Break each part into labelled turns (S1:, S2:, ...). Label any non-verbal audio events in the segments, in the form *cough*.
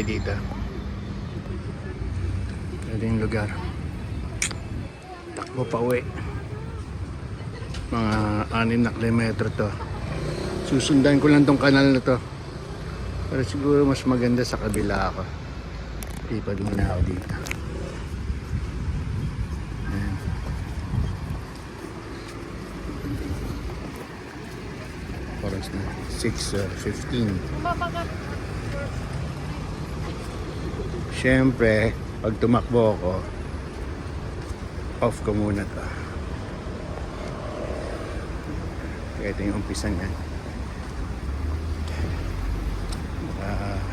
S1: Tayo dito. Ito yung lugar. Takbo pa uwi. Mga 6 na kilometro to. Susundan ko lang tong kanal na to. Pero siguro mas maganda sa kabila ako. Lipad muna ako dito. Ayan. Oras na. 6.15. Siyempre, pag tumakbo ako, off ko muna to. Kaya ito yung umpisa niyan. Ah,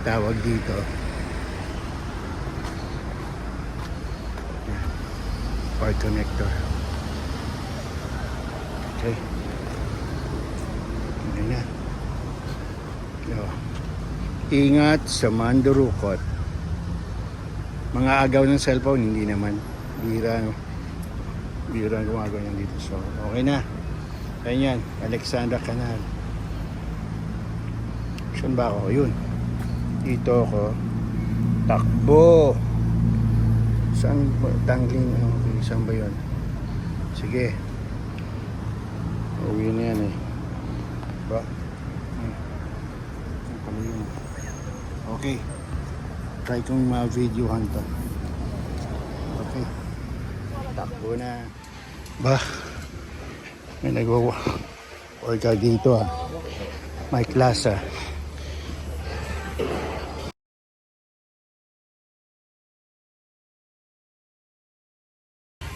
S1: tawag dito. Part connector. Okay. Ano na. Yo. Ingat sa mandurukot. Mga agaw ng cellphone, hindi naman. Bira, no? Bira ang gumagawa yan dito. So, okay na. Ayan yan, Alexandra Canal. Saan ba ako? Yun. Dito ako. Takbo. Saan? Tangling. Okay, saan ba yun? Sige. Uwi na yan eh. Ba? Hmm. Saan pala yun? Okay. Try kong ma-videohan to. Okay. Takbo na. Ba? May nagawa. Orga dito ah. May class ah.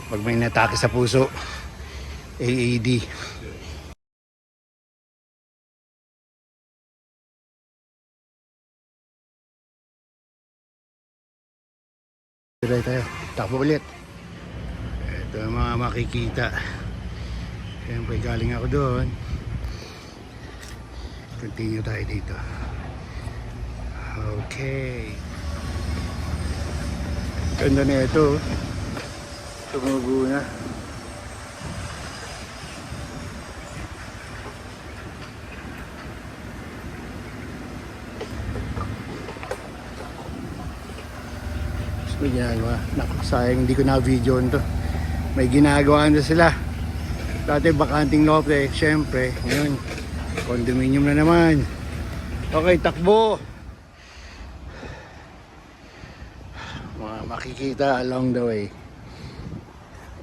S1: Pag may natake sa puso, AAD. Tuloy tayo. Takbo ulit. Ito ang mga makikita. Siyempre galing ako doon. Continue tayo dito. Okay. Ganda na ito. Tumugo na. May ginagawa. Naku, sayang hindi ko na-video to. May ginagawa na sila. Dati bakanting lote, syempre. Ngayon, condominium na naman. Okay, takbo. Mga makikita along the way.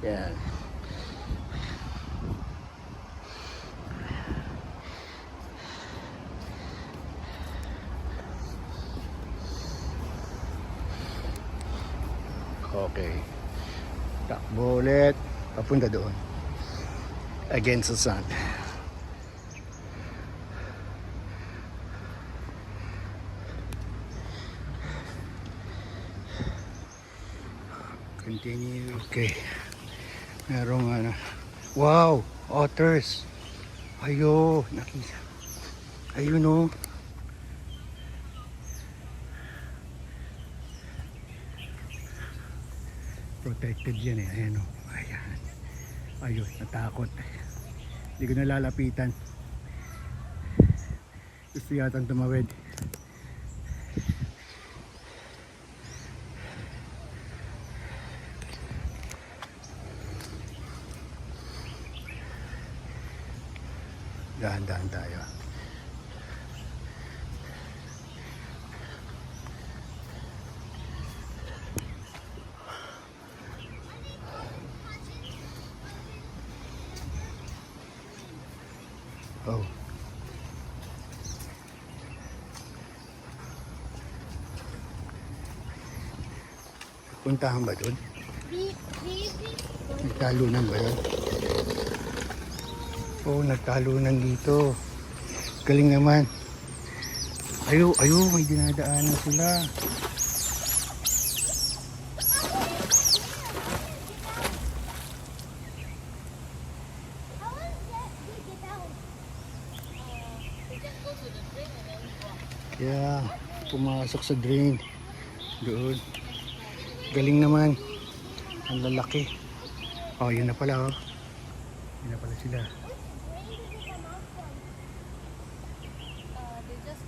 S1: Yan. Okay. Takbo ulit. Papunta doon. Against the sun. Continue. Okay. Merong ano. Wow! Otters! Ayo! Nakita. Ayun oh. Protected yan eh. Ayan oh. Ayan. Ayun. Natakot. Hindi ko nalalapitan. Gusto yatang tumawid. Dahan-dahan tayo. Oh. Puntahan ba doon? Nagtalunan ba yun? Oo, oh, nagtalunan dito. Galing naman. Ayo, ayo, may dinadaanan sila. Kaya, pumasok sa drain. Doon. Galing naman. Ang lalaki. Oh, yun na pala oh. Yun na pala sila.
S2: Just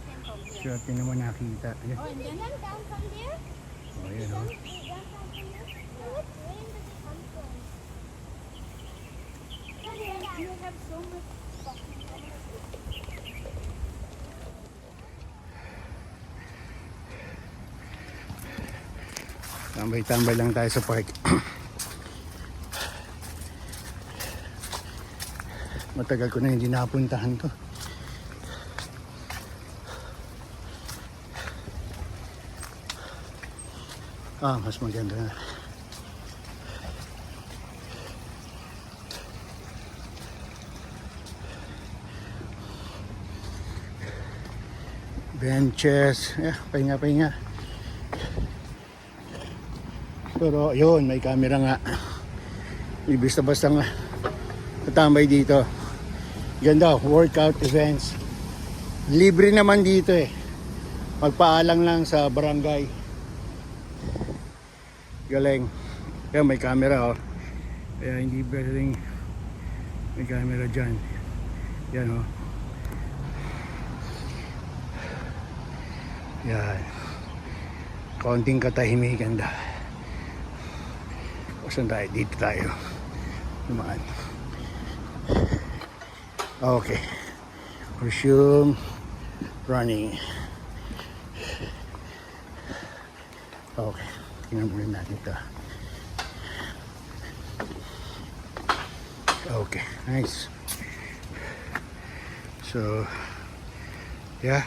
S1: Swerte naman nakita. Ayan.
S2: Oh.
S1: Oh, ayan oh.
S2: Come from? You have so much
S1: Tambay-tambay lang tayo sa park. *clears throat* Matagal ko na hindi napuntahan to. Ah, mas maganda na. Benches. Eh, pahinga-pahinga. Pero yun, may camera nga. Ibig basta nga tatambay dito. Ganda, workout events. Libre naman dito eh. Magpaalang lang sa barangay. Galing. Kaya may camera oh. Kaya hindi pwedeng may camera dyan. Yan oh. Yan. Konting katahimikan da. Saan tayo? Dito tayo. Naman. Okay. Resume running. Okay. Tingnan muna natin ito. Okay. Nice. So, yeah.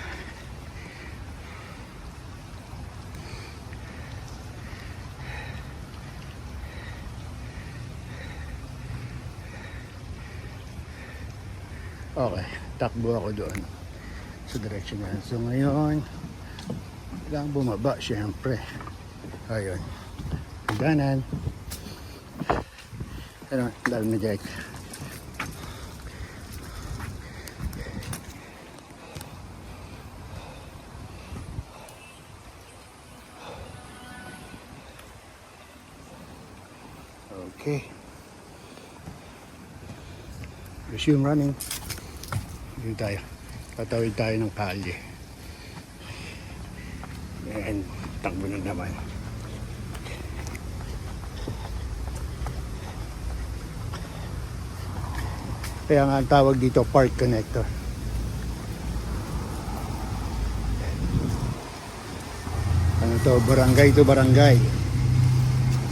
S1: Okay, takbo ako doon sa direction na. So ngayon, kailangan bumaba syempre. Ayun. Hagdanan. Ano, dahil na Jack. Okay. Resume running. Dito tayo. Tatawid tayo ng kalye. And takbo na naman. Kaya nga ang tawag dito park connector. Ano to? Barangay to barangay.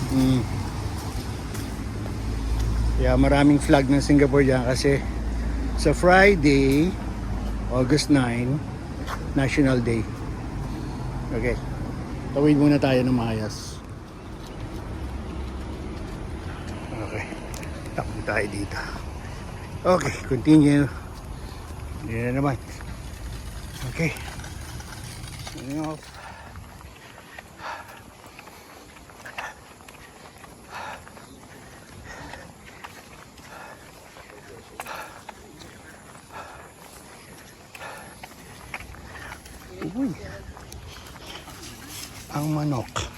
S1: Hmm. Kaya maraming flag ng Singapore dyan kasi sa Friday, August 9, National Day. Okay. Tawid muna tayo ng maayos. Okay. Takbo tayo dito. Okay, continue. Yan na naman. Okay. Turning manok.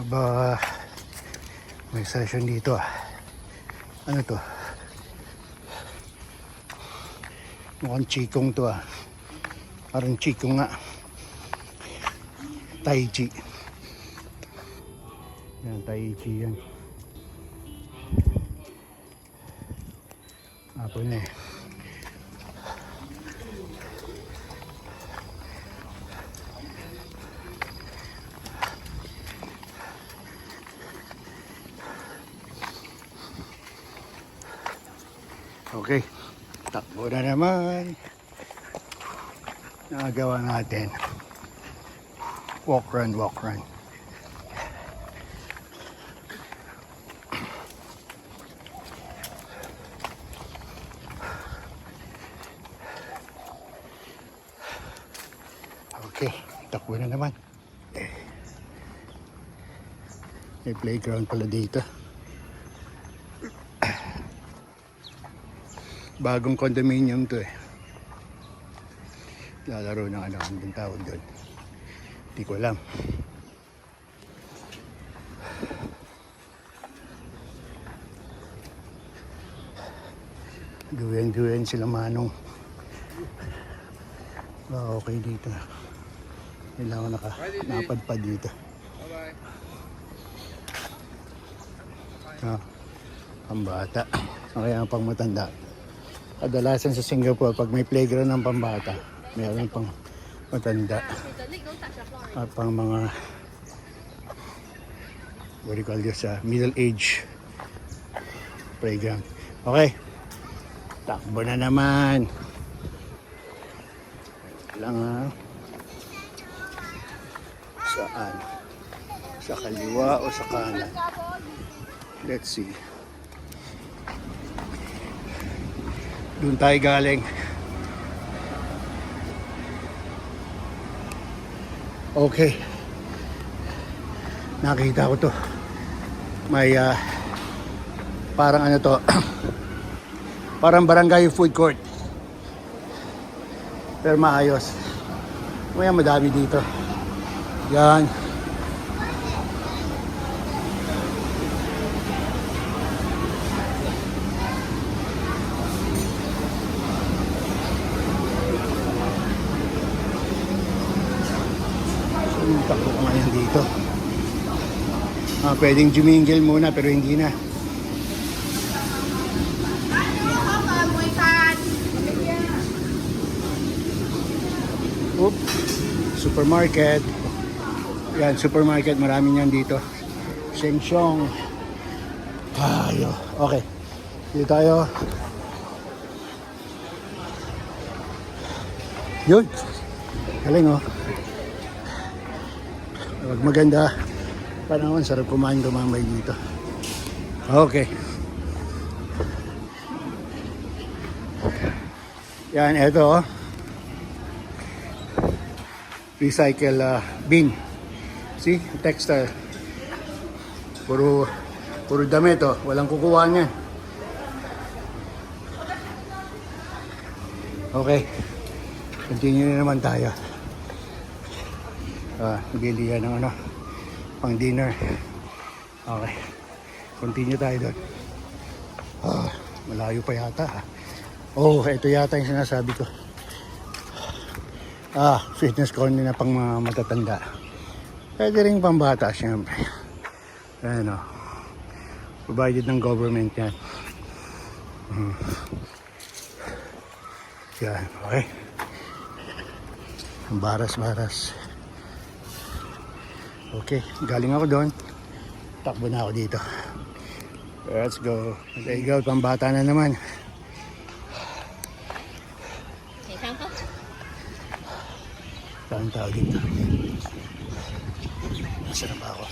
S1: Aba, may session dito ah. Ano to? Mukhang chikong to ah. Parang chikong nga. Tai chi. Yan, tai chi yan. Apo na eh. Okay. Takbo na naman. Nagawa natin. Walk run, walk run. Okay, takbo na naman. May playground pala dito. Bagong condominium to eh. Lalaro ng ano, ang tawag doon. Hindi ko alam. Duyan-duyan sila manong. Ah, okay dito. Kailangan naka, napadpad dito. Ah, pambata. O kaya pang matanda. Kadalasan sa Singapore, pag may playground ng pambata, meron pang matanda. At pang mga what do you call this, uh, middle age playground. Okay. Takbo na naman. Lang ha. Saan? Sa kaliwa o sa kanan? Let's see. Doon tayo galing. Okay. Nakita ko to. May ah, parang ano to. *clears throat* parang barangay food court. Pero maayos. Maya madami dito. Yan. Yung takbo ko ngayon dito. Ah, pwedeng jumingil muna pero hindi na. Oop. Supermarket. Yan, supermarket. Marami niyan dito. Sheng Siong. Tayo. Okay. Dito tayo. Yun. Galing oh. Pag maganda panahon, sarap kumain kumamay dito. Okay. Yan, eto oh. Recycle uh, bin. See? Textile. Puro puro damit oh. Walang kukuha niyan. Okay. Continue na naman tayo. Ah, bili yan ng ano, pang dinner. Okay. Continue tayo doon. Ah, malayo pa yata. ah. Oh, ito yata yung sinasabi ko. Ah, fitness corner na pang mga matatanda. Pwede rin pambata, syempre. Ayan o. Provided ng government yan. Hmm. Yan, okay. Baras-baras. Okay, galing ako doon. Takbo na ako dito. Let's go. Let's go, pambata na naman. Saan tao dito? Nasaan na ba ako?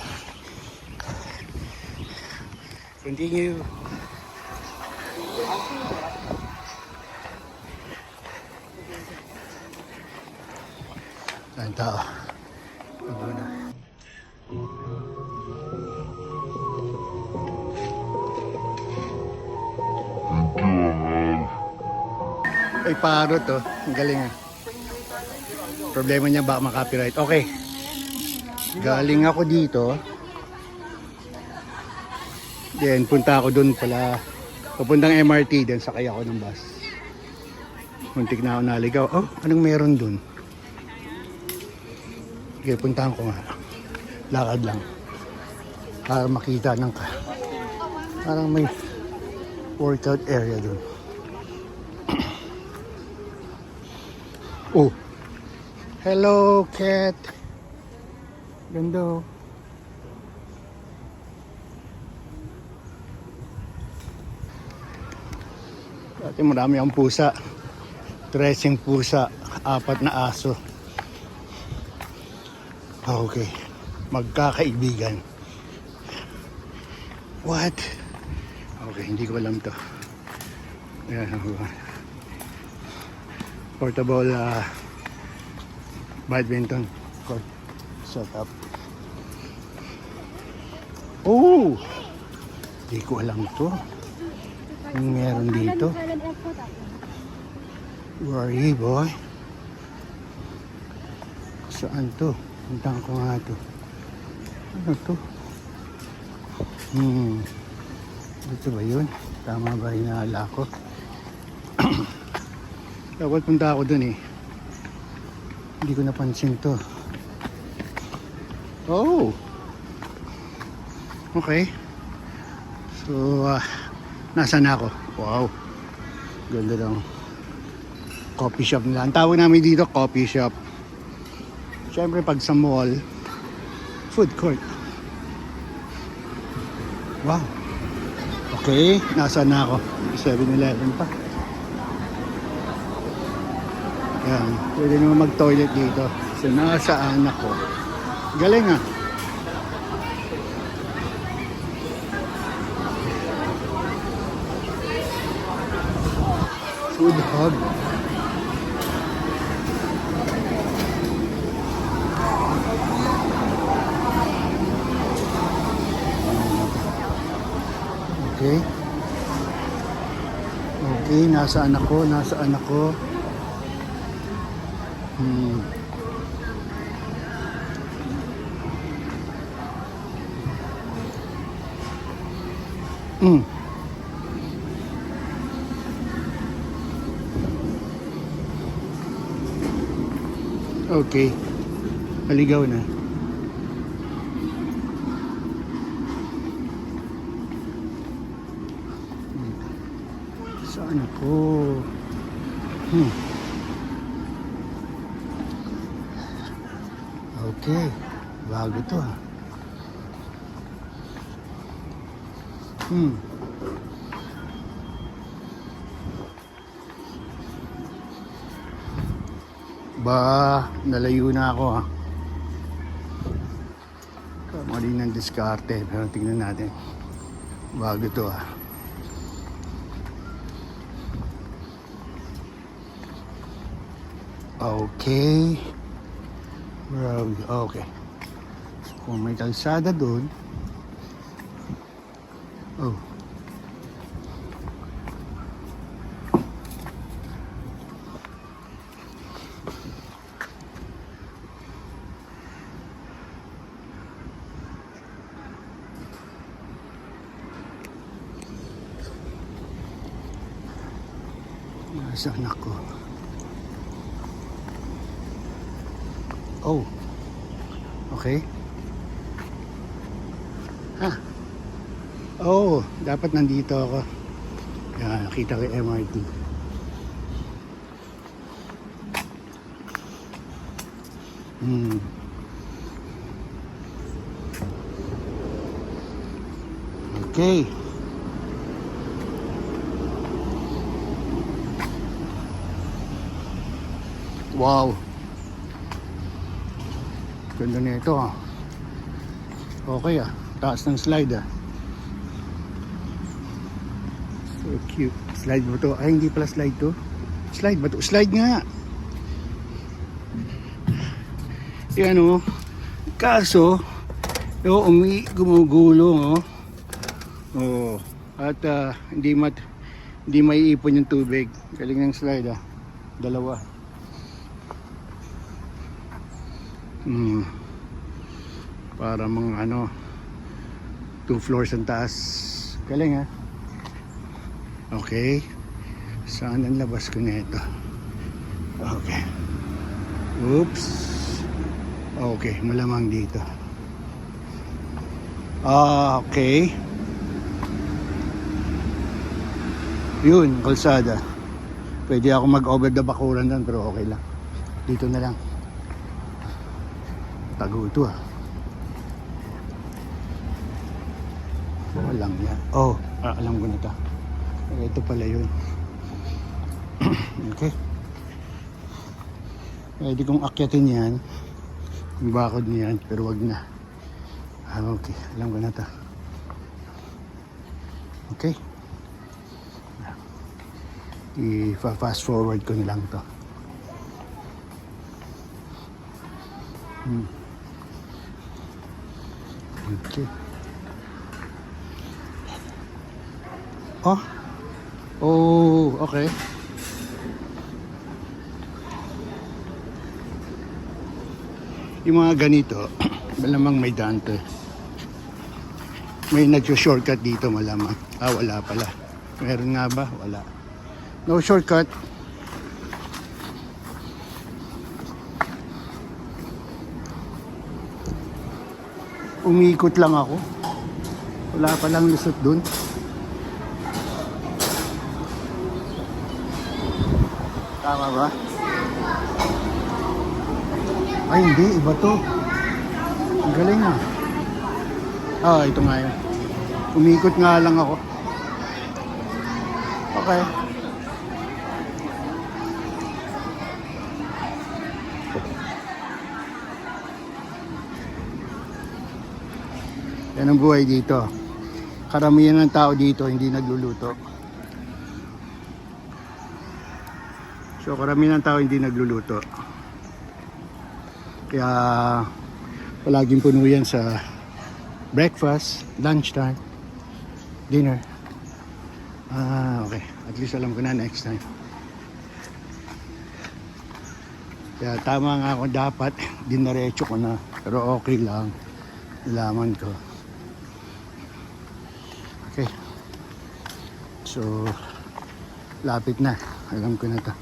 S1: Continue. Saan tao? Ay, parot to. Ang galing ah. Problema niya baka makapiright. Okay. Galing ako dito. Then punta ako doon pala. Papuntang MRT. Then sakay ako ng bus. Muntik na ako naligaw. Oh, anong meron doon? Okay, puntahan ko nga. Lakad lang. Para makita ng ka. Parang may workout area doon. Hello, cat. Ganda oh. Dati marami ang pusa. Dressing pusa. Apat na aso. Okay. Magkakaibigan. What? Okay, hindi ko alam to. Ayan, portable ah, badminton court setup. Oh! Hindi ko alam to. Yung meron dito. You, boy? Saan to? Puntahan ko nga to. Ano to? Hmm. Dito ba yun? Tama ba hinala ko? *clears throat* Dapat punta ako dun eh. Hindi ko napansin to. Oh! Okay. So, ah, nasa na ako? Wow. Ganda lang. Coffee shop nila. Ang tawag namin dito, coffee shop. Siyempre, pag sa mall, food court. Wow. Okay, nasa na ako? 7-Eleven pa. Yan, pwede naman mag-toilet dito. So, nasaan ako? Galing ah. Food hub. Okay. Okay, nasaan ako? Nasaan ako? Hmm. Okay. Maligaw na. Saan ako? Hmm. Okay. Bago to ah. Hmm. Ba, nalayo na ako ah. Mali ng diskarte. Pero tingnan natin. Bago to ah. Okay. Where are we? Okay. Kung may kalsada doon. Nasaan ako? Oh. Okay. Ah. Oh, dapat nandito ako. Yan, nakita ko yung MRT. Hmm. Okay. Wow. Ganda na ito ah. Okay ah. Taas ng slide ah. So cute. Slide mo to. Ay, hindi pala slide to. Slide ba to? Slide nga. Yan oh. Kaso, yung umi gumugulong oh. Oh. At ah, hindi mat hindi maiipon yung tubig. Galing ng slide ah. Dalawa. Hmm. Para mga ano, two floors ang taas. Galing ha. Okay. Saan ang labas ko nito? Okay. Oops. Okay, malamang dito. Ah, okay. Yun, kalsada. Pwede ako mag-over the bakuran doon pero okay lang. Dito na lang. Tago ito ah. Walang yan. Oh, ah, alam ko na ito. Ito pala yun. *clears throat* okay. Pwede kong akyatin yan. Yung bakod niyan, pero wag na. Ah, okay. Alam ko na ito. Okay. I-fast forward ko na lang to. Hmm. Okay. Oh. Oh, okay. Yung mga ganito, *clears throat* malamang may dante. May nag-shortcut dito malamang. Ah, wala pala. Meron nga ba? Wala. No shortcut. Umikot lang ako. Wala palang lusot dun. Tama ba? Ay, hindi. Iba to. Ang galing ah. Ah, ito nga yun. Umikot nga lang ako. Okay. Yan ang buhay dito. Karamihan ng tao dito hindi nagluluto. So karamihan ng tao hindi nagluluto. Kaya palaging puno yan sa breakfast, lunchtime, dinner. Ah, okay. At least alam ko na next time. Kaya tama nga ako dapat, dinaretso ko na. Pero okay lang. Nalaman ko. So, lapit na. Alam ko na to.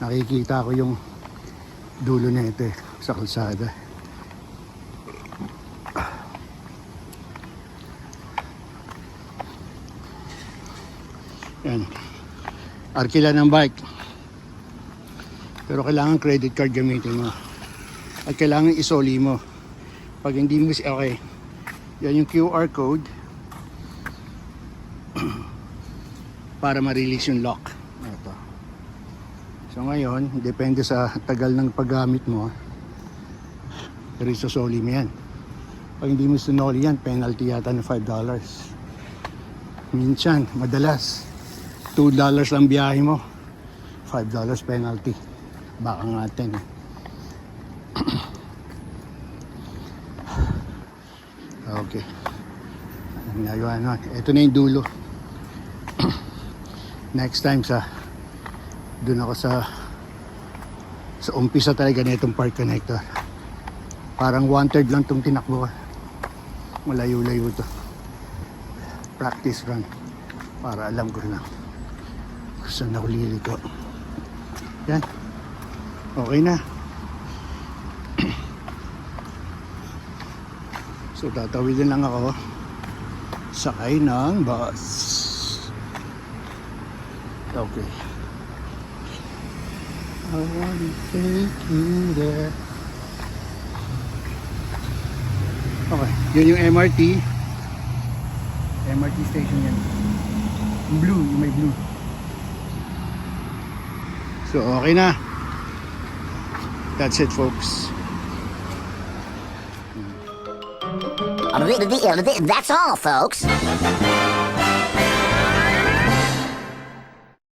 S1: Nakikita ko yung dulo na ito eh, sa kalsada. Yan. Arkila ng bike. Pero kailangan credit card gamitin mo. At kailangan isoli mo. Pag hindi mo, okay. Yan yung QR code. Para ma-release yung lock. Ito. So ngayon, depende sa tagal ng paggamit mo, pero isosoli mo yan. Pag hindi mo sinoli yan, penalty yata ng $5. Minsan, madalas, $2 lang biyahe mo, $5 penalty. Baka nga 10. *clears throat* okay. Ang ginagawa naman. Ito na yung dulo. Next time sa doon ako sa sa umpisa talaga nitong park connector. Parang one third lang itong tinakbo. ko. Malayo-layo to. Practice run. Para alam ko na saan ako liliko. Yan. Okay na. *clears throat* so tatawidin lang ako. Sakay ng bus. Okay. I wanna take you there. Okay, yun yung MRT. MRT station yan. Blue, yung may blue. So, okay na. That's it, folks.
S3: That's all, folks.